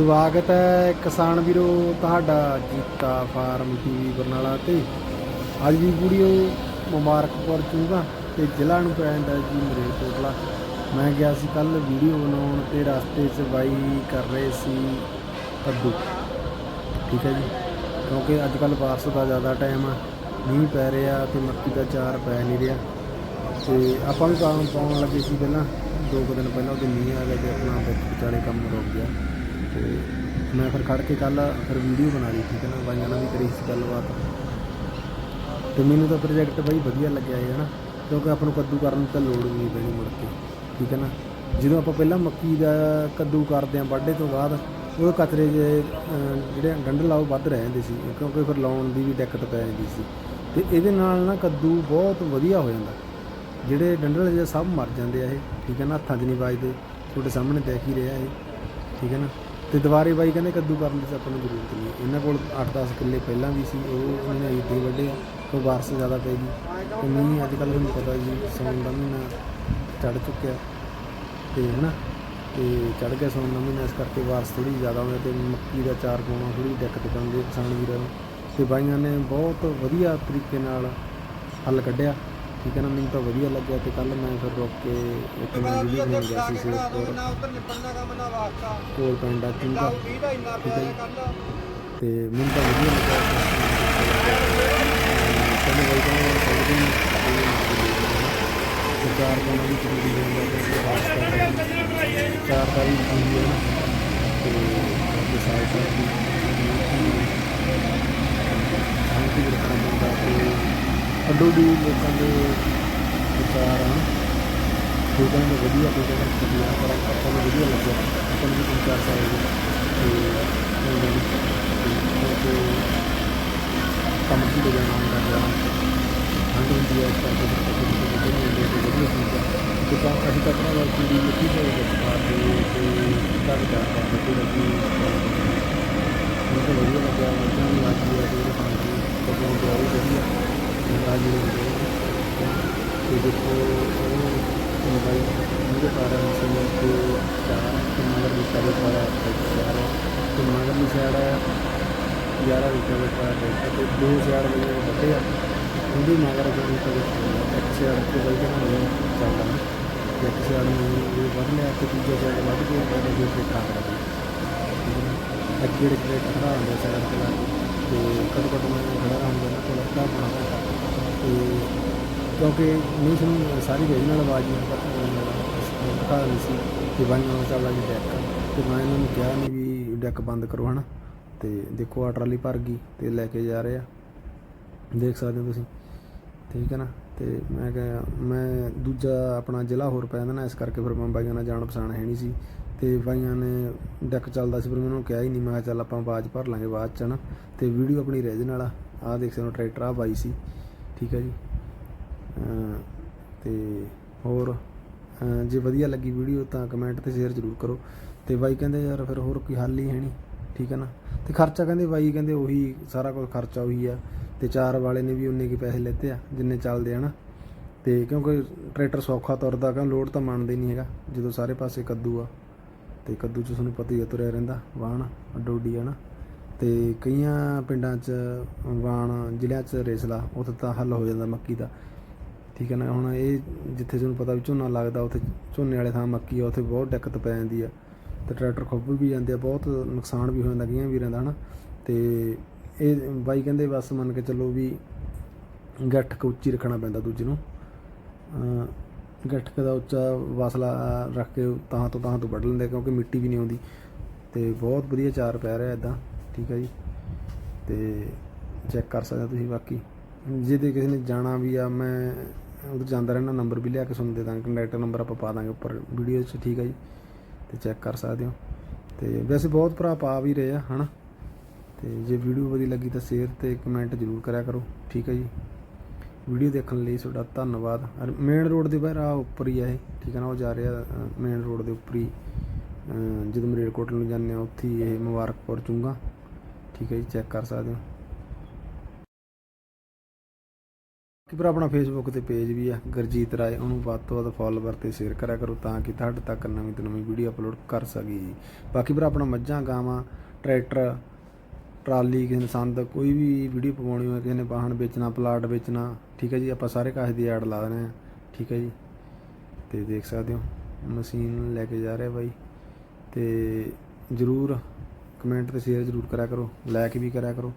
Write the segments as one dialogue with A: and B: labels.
A: ਸਵਾਗਤ ਹੈ ਕਿਸਾਨ ਵੀਰੋ ਤੁਹਾਡਾ ਜੀਤਾ ਫਾਰਮ ਟੀਵੀ ਬਰਨਾਲਾ ਤੇ। ਅੱਜ ਦੀ ਵੀਡੀਓ ਮੁਬਾਰਕਪੁਰ ਚੂਗਾ ਤੇ ਜ਼ਿਲ੍ਹਾ ਨੂੰ ਪੈਂਦਾ ਜੀ ਮਰੇਕੋਟਲਾ ਮੈਂ ਗਿਆ ਸੀ ਕੱਲ ਵੀਡੀਓ ਬਣਾਉਣ ਤੇ ਰਸਤੇ 'ਚ ਬਾਈ ਕਰ ਰਹੇ ਸੀ ਕੱਦੂ। ਠੀਕ ਹੈ ਜੀ, ਕਿਉਂਕਿ ਅੱਜ ਕੱਲ ਬਾਰਿਸ਼ ਦਾ ਜ਼ਿਆਦਾ ਟਾਈਮ ਆ, ਮੀਂਹ ਪੈ ਰਿਹਾ ਤੇ ਮੱਕੀ ਦਾ ਚਾਰ ਪੈ ਨਹੀਂ ਰਿਹਾ। ਤੇ ਆਪਾਂ ਵੀ ਪਾਉਣ ਪਾਉਣ ਲੱਗੇ ਸੀ ਪਹਿਲਾਂ, ਦੋ ਕੁ ਦਿਨ ਪਹਿਲਾਂ ਉਹਦੇ ਮੀਂਹ ਆ ਗਿਆ ਤੇ ਆਪਣਾ ਵਿਚਾਲੇ ਕੰਮ ਰੁਕ ਗਿਆ। ਤੇ ਮੈਂ ਫਿਰ ਖੜ ਕੇ ਕੱਲ ਫਿਰ ਵੀਡੀਓ ਬਣਾ ਲਈ, ਠੀਕ ਹੈ ਨਾ, ਬਾਈਆਂ ਨਾਲ ਵੀ ਕਰੀ ਸੀ ਗੱਲਬਾਤ। ਤੇ ਮੈਨੂੰ ਤਾਂ ਪ੍ਰੋਜੈਕਟ ਬਈ ਵਧੀਆ ਲੱਗਿਆ ਹੈ ਨਾ ਕਿਉਂਕਿ ਆਪਾਂ ਨੂੰ ਕੱਦੂ ਕਰਨ ਦੀ ਤਾਂ ਲੋੜ ਵੀ ਨਹੀਂ ਪੈਣੀ ਮੁੜ ਕੇ, ਠੀਕ ਹੈ ਨਾ। ਜਦੋਂ ਆਪਾਂ ਪਹਿਲਾਂ ਮੱਕੀ ਦਾ ਕੱਦੂ ਕਰਦੇ ਆਂ ਵਾਢੇ ਤੋਂ ਬਾਅਦ ਉਹ ਕਚਰੇ ਜੇ ਜਿਹੜੇ ਡੰਡ ਲਾਓ ਵੱਧ ਰਹਿ ਜਾਂਦੇ ਸੀ, ਕਿਉਂਕਿ ਫਿਰ ਲਾਉਣ ਦੀ ਵੀ ਦਿੱਕਤ ਪੈ ਜਾਂਦੀ ਸੀ। ਤੇ ਇਹਦੇ ਨਾਲ ਨਾ ਕੱਦੂ ਬਹੁਤ ਵਧੀਆ ਹੋ ਜਾਂਦਾ। ਜਿਹੜੇ ਡੰਡਲ ਜੇ ਸਭ ਮਰ ਜਾਂਦੇ ਆ ਇਹ, ਠੀਕ ਹੈ ਨਾ, ਹੱਥਾਂ 'ਚ ਨਹੀਂ ਵੱਜਦੇ, ਤੁਹਾਡੇ ਸਾਹਮਣੇ ਦੇਖ ਹੀ ਰਿਹਾ ਇਹ, ਠੀਕ ਹੈ ਨਾ। ਤੇ ਦੁਬਾਰੇ ਬਾਈ ਕਹਿੰਦੇ ਕੱਦੂ ਕਰਨ ਦੀ ਤਾਂ ਆਪਾਂ ਨੂੰ ਜ਼ਰੂਰਤ ਨਹੀਂ ਇਹਨਾਂ ਕੋਲ 8-10 ਕਿੱਲੇ ਪਹਿਲਾਂ ਵੀ ਸੀ, ਉਹ ਉਹਨਾਂ ਨੇ ਇੱਥੇ ਵੱਡੇ ਆ ਕੋਈ ਬਾਰਿਸ਼ ਜ਼ਿਆਦਾ ਪੈ ਗਈ। ਤੇ ਮੀਂਹ ਅੱਜ ਕੱਲ੍ਹ ਤੁਹਾਨੂੰ ਪਤਾ ਜੀ, ਸੌਣ ਦਾ ਮਹੀਨਾ ਚੜ ਚੁੱਕਿਆ। ਤੇ ਹਨਾ, ਤੇ ਚੜ ਗਿਆ ਸੌਣ ਦਾ ਮਹੀਨਾ, ਇਸ ਕਰਕੇ ਬਾਰਿਸ਼ ਥੋੜੀ ਜ਼ਿਆਦਾ ਹੋਵੇ ਤੇ ਮੱਕੀ ਦਾ ਚਾਰ ਪਾਉਣਾ ਥੋੜੀ ਦਿੱਕਤ ਪਾਉਂਦੀ ਹੈ ਕਿਸਾਨ ਵੀਰਾਂ ਨੂੰ। ਤੇ ਬਾਈਆਂ ਨੇ ਬਹੁਤ ਵਧੀਆ ਤਰੀਕੇ ਨਾਲ ਹੱਲ ਕੱਢਿਆ। ਠੀਕ ਹੈ ਨਾ ਮੈਨੂੰ ਤਾਂ ਵਧੀਆ ਲੱਗਿਆ ਤੇ ਕੱਲ ਮੈਂ ਫਿਰ ਰੁਕ ਕੇ ਇੱਕ ਮੈਂ ਵੀਡੀਓ ਬਣਾ ਗਿਆ ਸੀ ਸੇਵਪੁਰ
B: ਨਾ ਉਧਰ ਨਿਪੜਨਾ ਕੰਮ ਨਾ ਵਾਸਤਾ।
A: ਕੋਲ ਚੁੰਗਾ
B: ਦਾ ਕੱਲ
A: ਤੇ ਮੈਨੂੰ ਤਾਂ ਵਧੀਆ ਲੱਗਾ ਕਹਿੰਦੇ ਬਾਈ ਕਹਿੰਦੇ ਸਭ ਦਿਨ ਸਰਕਾਰ ਕੋਲ ਵੀ ਜ਼ਰੂਰੀ ਹੁੰਦਾ ਕਿ ਵਾਸਤਾ ਚਾਰ ਦਾ ਵੀ ਜ਼ਰੂਰੀ ਹੈ ਨਾ। ਤੇ ਸਾਲ ਸਾਲ ਦੀ ਸ਼ਾਂਤੀ ਰੱਖਣਾ ਪੈਂਦਾ ਤੇ ਅੱਡੋ ਵੀ ਲੋਕਾਂ ਦੇ ਵਿਚਾਰ ਹਨ। ਲੋਕਾਂ ਨੂੰ ਵਧੀਆ ਕੋਈ ਕਹਿੰਦਾ ਵਧੀਆ, ਪਰ ਆਪਾਂ ਨੂੰ ਵਧੀਆ ਲੱਗਿਆ। ਆਪਾਂ ਨੂੰ ਵੀ ਤਿੰਨ ਚਾਰ ਤੇ ਕੰਮ ਵੀ ਤੇ ਜਾਣਾ, ਹੁੰਦਾ ਹੈ ਠੰਡ ਹੁੰਦੀ ਹੈ ਇਸ ਕਰਕੇ ਫਿਰ ਕੱਪੜੇ ਵਧੀਆ ਨਹੀਂ ਹੁੰਦੇ, ਤੇ ਵਧੀਆ ਹੁੰਦਾ ਤੇ ਤਾਂ ਅਸੀਂ ਤਾਂ ਆਪਣਾ ਵਰਤੀ ਦੀ ਮਿੱਟੀ ਦੇ ਵਿੱਚ ਪਾ ਕੇ ਤੇ ਘਰ ਜਾ ਕੇ ਮਿੱਟੀ ਲੱਗੀ ਮੈਨੂੰ ਤਾਂ ਵਧੀਆ ਲੱਗਿਆ ਮੱਝਾਂ ਵੀ ਲੱਗ ਗਈ ਤੇ ਪਾਣੀ ਦੀ ਕਦੋਂ ਵਧੀਆ। ਰਾਜ ਜੀ ਹੁੰਦੇ ਤੇ ਦੇਖੋ ਉਹ ਮੋਬਾਈਲ ਮੇਰੇ ਕਾਰਨ ਸਮੇਂ ਤੇ ਚਾਰ ਤੇ ਮਗਰ ਵੀ ਸਾਰੇ ਪਾਰਾ ਚਾਰ ਤੇ ਮਗਰ ਵੀ ਸਾਈਡ 11 ਰੁਪਏ ਦੇ ਵੱਡੇ ਆ ਉਹਦੇ ਮਗਰ ਜਿਹੜੀ ਤੇ ਇੱਕ ਸਾਈਡ ਤੇ ਬਈ ਹੋਇਆ ਚੱਲਦਾ ਨਾ ਇੱਕ ਸਾਈਡ ਨੂੰ ਇਹ ਵੱਧ ਲਿਆ ਤੇ ਦੂਜੇ ਸਾਈਡ ਵੱਧ ਕੇ ਉਹਦੇ ਦੇ ਉੱਤੇ ਖਾ ਕਰਾ ਅੱਗੇ ਜਿਹੜੇ ਖੜਾ ਹੁੰਦਾ ਸਾਈਡ ਤੇ ਤੇ ਕਦ ਕਦ ਮੈਂ ਖੜਾ ਹੁੰਦਾ ਨਾ ਤੇ ਲੱਗਾ ਬਣਾ ਤੇ ਕਿਉਂਕਿ ਨਹੀਂ ਸੁਣੀ, ਸਾਰੀ ਵੇਜ ਨਾਲ ਆਵਾਜ਼ ਨਹੀਂ ਸੀ ਕਿ ਬੰਦ ਨਾਲ ਚੱਲਦਾ ਜੀ ਡੈਕ ਤੇ ਮੈਂ ਇਹਨਾਂ ਨੂੰ ਕਿਹਾ ਨਹੀਂ ਵੀ ਡੈਕ ਬੰਦ ਕਰੋ, ਹਨਾ? ਤੇ ਦੇਖੋ ਆ ਟਰਾਲੀ ਭਰ ਗਈ ਤੇ ਲੈ ਕੇ ਜਾ ਰਹੇ ਆ। ਦੇਖ ਸਕਦੇ ਹੋ ਤੁਸੀਂ। ਠੀਕ ਹੈ ਨਾ? ਤੇ ਮੈਂ ਕਿਹਾ, ਮੈਂ ਦੂਜਾ ਆਪਣਾ ਜ਼ਿਲ੍ਹਾ ਹੋਰ ਪੈ ਜਾਂਦਾ ਨਾ, ਇਸ ਕਰਕੇ ਫਿਰ ਮੈਂ ਬਾਈਆਂ ਨਾਲ ਜਾਣ ਪਛਾਣ ਹੈ ਨਹੀਂ ਸੀ। ਤੇ ਬਾਈਆਂ ਨੇ ਡੈਕ ਚੱਲਦਾ ਸੀ, ਪਰ ਮੈਨੂੰ ਕਿਹਾ ਹੀ ਨਹੀਂ ਮੈਂ ਕਿਹਾ ਚੱਲ ਆਪਾਂ ਆਵਾਜ਼ ਭਰ ਲਾਂਗੇ ਬਾਅਦ ਚ ਨਾ ਤੇ ਵੀਡੀਓ ਆਪਣੀ ਰਹਿ ਜਨ ਵਾਲਾ ਆਹ ਦੇਖ ਸਕਦੇ ਹੋ, ਟਰੈਕਟਰ ਆ ਬਾਈ ਸੀ। ਠੀਕ ਹੈ ਜੀ। ਅਮ ਤੇ ਹੋਰ ਜੇ ਵਧੀਆ ਲੱਗੀ ਵੀਡੀਓ ਤਾਂ ਕਮੈਂਟ ਤੇ ਸ਼ੇਅਰ ਜ਼ਰੂਰ ਕਰੋ। ਤੇ ਬਾਈ ਕਹਿੰਦੇ ਯਾਰ ਫਿਰ ਹੋਰ ਕੋਈ ਹੱਲ ਹੀ ਹੈ ਨਹੀਂ, ਠੀਕ ਹੈ ਨਾ? ਤੇ ਖਰਚਾ ਕਹਿੰਦੇ ਬਾਈ ਕਹਿੰਦੇ ਉਹੀ ਸਾਰਾ ਕੁਝ ਖਰਚਾ ਉਹੀ ਆ। ਤੇ ਚਾਰ ਵਾਲੇ ਨੇ ਵੀ ਉਨੇ ਕੀ ਪੈਸੇ ਲੈਤੇ ਆ, ਜਿੰਨੇ ਚੱਲਦੇ ਆ ਨਾ। ਤੇ ਕਿਉਂਕਿ ਟਰੈਕਟਰ ਸੌਖਾ ਤੁਰਦਾ ਕਹਿੰਦਾ ਲੋਡ ਤਾਂ ਮੰਨਦੇ ਨਹੀਂ ਹੈਗਾ। ਜਦੋਂ ਸਾਰੇ ਪਾਸੇ ਕੱਦੂ ਆ, ਤੇ ਕੱਦੂ ਚ ਤੁਹਾਨੂੰ ਪਤਾ ਹੀ ਆ ਤੁਰਿਆ ਰਹਿੰਦਾ, ਵਾਹਣ ਅੱਡੋਡੀ ਆ ਨਾ। ਅਤੇ ਕਈਆਂ ਪਿੰਡਾਂ 'ਚ ਵਾਣ ਜ਼ਿਲ੍ਹਿਆਂ 'ਚ ਰੇਸਲਾ ਉੱਥੇ ਤਾਂ ਹੱਲ ਹੋ ਜਾਂਦਾ ਮੱਕੀ ਦਾ। ਠੀਕ ਹੈ ਨਾ, ਹੁਣ ਇਹ ਜਿੱਥੇ ਤੁਹਾਨੂੰ ਪਤਾ ਵੀ ਝੋਨਾ ਲੱਗਦਾ, ਉੱਥੇ ਝੋਨੇ ਵਾਲੇ ਥਾਂ ਮੱਕੀ ਆ, ਉੱਥੇ ਬਹੁਤ ਦਿੱਕਤ ਪੈ ਜਾਂਦੀ ਆ। ਤੇ ਟਰੈਕਟਰ ਖੁੱਬ ਵੀ ਜਾਂਦੇ ਆ, ਬਹੁਤ ਨੁਕਸਾਨ ਵੀ ਹੋ ਜਾਂਦਾ ਕਈਆਂ ਵੀਰਾਂ ਦਾ, ਹਨਾ। ਤੇ ਇਹ ਬਾਈ ਕਹਿੰਦੇ ਬਸ ਮੰਨ ਕੇ ਚੱਲੋ ਵੀ ਗੱਠਕ ਉੱਚੀ ਰੱਖਣਾ ਪੈਂਦਾ ਦੂਜੇ ਨੂੰ। ਗੱਠਕ ਦਾ ਉੱਚਾ ਵਾਸਲਾ ਰੱਖ ਕੇ ਤਾਂ ਤੋਂ ਤਾਂ ਤੋਂ ਵੱਢ ਲੈਂਦੇ ਕਿਉਂਕਿ ਮਿੱਟੀ ਵੀ ਨਹੀਂ ਆਉਂਦੀ। ਤੇ ਬਹੁਤ ਵਧੀਆ ਚਾਰ ਪੈ ਰਿਹਾ ਇਦਾਂ। ਠੀਕ ਹੈ ਜੀ। ਤੇ ਚੈੱਕ ਕਰ ਸਕਦੇ ਤੁਸੀਂ ਬਾਕੀ। ਜਿਹਦੇ ਕਿਸੇ ਨੇ ਜਾਣਾ ਵੀ ਆ, ਮੈਂ ਉਧਰ ਜਾਂਦਾ ਰਹਿਣਾ ਨੰਬਰ ਵੀ ਲਿਆ ਕੇ ਤੁਹਾਨੂੰ ਦੇ ਦਾਂਗੇ ਕੰਟੈਕਟ ਨੰਬਰ ਆਪਾਂ ਪਾ ਦਾਂਗੇ ਉੱਪਰ ਵੀਡੀਓ 'ਚ, ਠੀਕ ਹੈ ਜੀ। ਤੇ ਚੈੱਕ ਕਰ ਸਕਦੇ ਹੋ। ਤੇ ਵੈਸੇ ਬਹੁਤ ਭਰਾ ਪਾ ਵੀ ਰਹੇ ਆ, ਹਨਾ। ਤੇ ਜੇ ਵੀਡੀਓ ਵਧੀਆ ਲੱਗੀ ਤਾਂ ਸ਼ੇਅਰ ਤੇ ਕਮੈਂਟ ਜ਼ਰੂਰ ਕਰਿਆ ਕਰੋ, ਠੀਕ ਹੈ ਜੀ। ਵੀਡੀਓ ਦੇਖਣ ਲਈ ਤੁਹਾਡਾ ਧੰਨਵਾਦ। ਮੇਨ ਰੋਡ ਦੇ ਬਾਹਰ ਆ ਉੱਪਰ ਹੀ ਆ ਇਹ, ਠੀਕ ਹੈ ਨਾ, ਉਹ ਜਾ ਰਿਹਾ ਮੇਨ ਰੋਡ ਦੇ ਉੱਪਰ ਹੀ। ਅਹ, ਜਦੋਂ ਮਰੇਲਕੋਟ ਨੂੰ ਜਾਂਦੇ ਆ ਉੱਥੇ ਹੀ ਇਹ ਮੁਬਾਰਕਪੁਰ ਚੁੰਗਾ। ਠੀਕ ਹੈ ਜੀ ਚੈੱਕ ਕਰ ਸਕਦੇ ਹੋ। ਕਿ ਪਰ ਆਪਣਾ ਫੇਸਬੁੱਕ ਤੇ ਪੇਜ ਵੀ ਆ, ਗੁਰਜੀਤ ਰਾਏ, ਉਹਨੂੰ ਵੱਧ ਤੋਂ ਵੱਧ ਫੋਲੋਵਰ ਤੇ ਸ਼ੇਅਰ ਕਰਿਆ ਕਰੋ ਤਾਂ ਕਿ ਤੁਹਾਡੇ ਤੱਕ ਨਵੀਂ ਤੋਂ ਨਵੀਂ ਵੀਡੀਓ ਅਪਲੋਡ ਕਰ ਸਕੀਏ ਜੀ। ਬਾਕੀ ਪਰ ਆਪਣਾ ਮੱਝਾਂ, ਗਾਵਾਂ ਟਰੈਕਟਰ ਟਰਾਲੀ, ਕਿਸੇ ਨੇ ਸੰਦ, ਕੋਈ ਵੀ ਵੀਡੀਓ ਪਵਾਉਣੀ ਹੋਵੇ ਕਿਸੇ ਨੇ ਵਾਹਨ ਵੇਚਣਾ ਪਲਾਟ ਵੇਚਣਾ, ਠੀਕ ਹੈ ਜੀ, ਆਪਾਂ ਸਾਰੇ ਕਾਸੇ ਦੀ ਐਡ ਲਾ ਦੇਣੇ ਆ, ਠੀਕ ਹੈ ਜੀ। ਤੇ ਦੇਖ ਸਕਦੇ ਹੋ, ਮਸ਼ੀਨ ਲੈ ਕੇ ਜਾ ਰਿਹਾ ਬਾਈ। ਤੇ ਜਰੂਰ ਕਮੈਂਟ ਤੇ ਸ਼ੇਅਰ ਜਰੂਰ ਕਰਿਆ ਕਰੋ ਲਾਈਕ ਵੀ ਕਰਿਆ ਕਰੋ,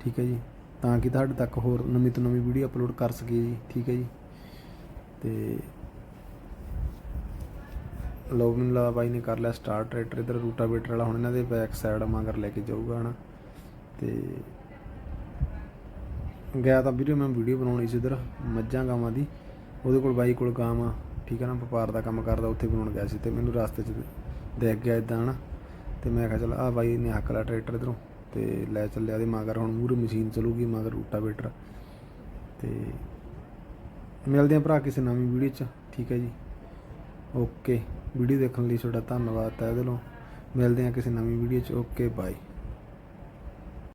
A: ਠੀਕ ਹੈ ਜੀ? ਤਾਂ ਕਿ ਤੁਹਾਡੇ ਤੱਕ ਹੋਰ ਨਵੀਂ ਤੋਂ ਨਵੀਂ ਵੀਡੀਓ ਅਪਲੋਡ ਕਰ ਸਕੀਏ ਜੀ, ਠੀਕ ਹੈ ਜੀ? ਤੇ ਲੋਗਿਨ ਲਾ ਬਾਈ ਨੇ ਕਰ ਲਿਆ ਸਟਾਰਟ ਟਰੈਕਟਰ ਇਧਰ ਰੂਟਾਵੇਟਰ ਵਾਲਾ, ਹੁਣ ਇਹਨਾਂ ਦੇ ਬੈਕ ਸਾਈਡ ਮਗਰ ਲੈ ਕੇ ਜਾਊਗਾ, ਹਨਾ? ਤੇ ਗਿਆ ਤਾਂ ਵੀਡੀਓ ਮੈਂ ਵੀਡੀਓ ਬਣਾਉਣੀ ਸੀ ਇਧਰ, ਮੱਝਾਂ ਗਾਵਾਂ ਦੀ। ਉਹਦੇ ਕੋਲ ਬਾਈ ਕੋਲ ਗਾਵਾਂ, ਠੀਕ ਹੈ ਨਾ? ਵਪਾਰ ਦਾ ਕੰਮ ਕਰਦਾ, ਉੱਥੇ ਬਣਾਉਣ ਗਿਆ ਸੀ ਤੇ ਮੈਨੂੰ ਰਸਤੇ 'ਚ ਦੇਖ ਗਿਆ ਇਦਾਂ, ਹਨਾ? ਤੇ ਮੈਂ ਕਿਹਾ ਚਲ ਆ ਬਾਈ ਨੇ ਹੱਕ ਲਾ ਟਰੈਕਟਰ ਇਧਰੋਂ ਤੇ ਲੈ ਚੱਲਿਆ ਦੇ ਮਗਰ ਹੁਣ ਮੂਰੇ ਮਸ਼ੀਨ ਚੱਲੂਗੀ ਮਗਰ ਰੂਟਾਵੇਟਰ। ਤੇ ਮਿਲਦੇ ਆਂ ਭਰਾ ਕਿਸੇ ਨਵੀਂ ਵੀਡੀਓ 'ਚ, ਠੀਕ ਹੈ ਜੀ? ਓਕੇ ਵੀਡੀਓ ਦੇਖਣ ਲਈ ਤੁਹਾਡਾ ਧੰਨਵਾਦ ਤਹਿ ਦਿਲੋਂ ਮਿਲਦੇ ਆਂ ਕਿਸੇ ਨਵੀਂ ਵੀਡੀਓ 'ਚ। Okay bye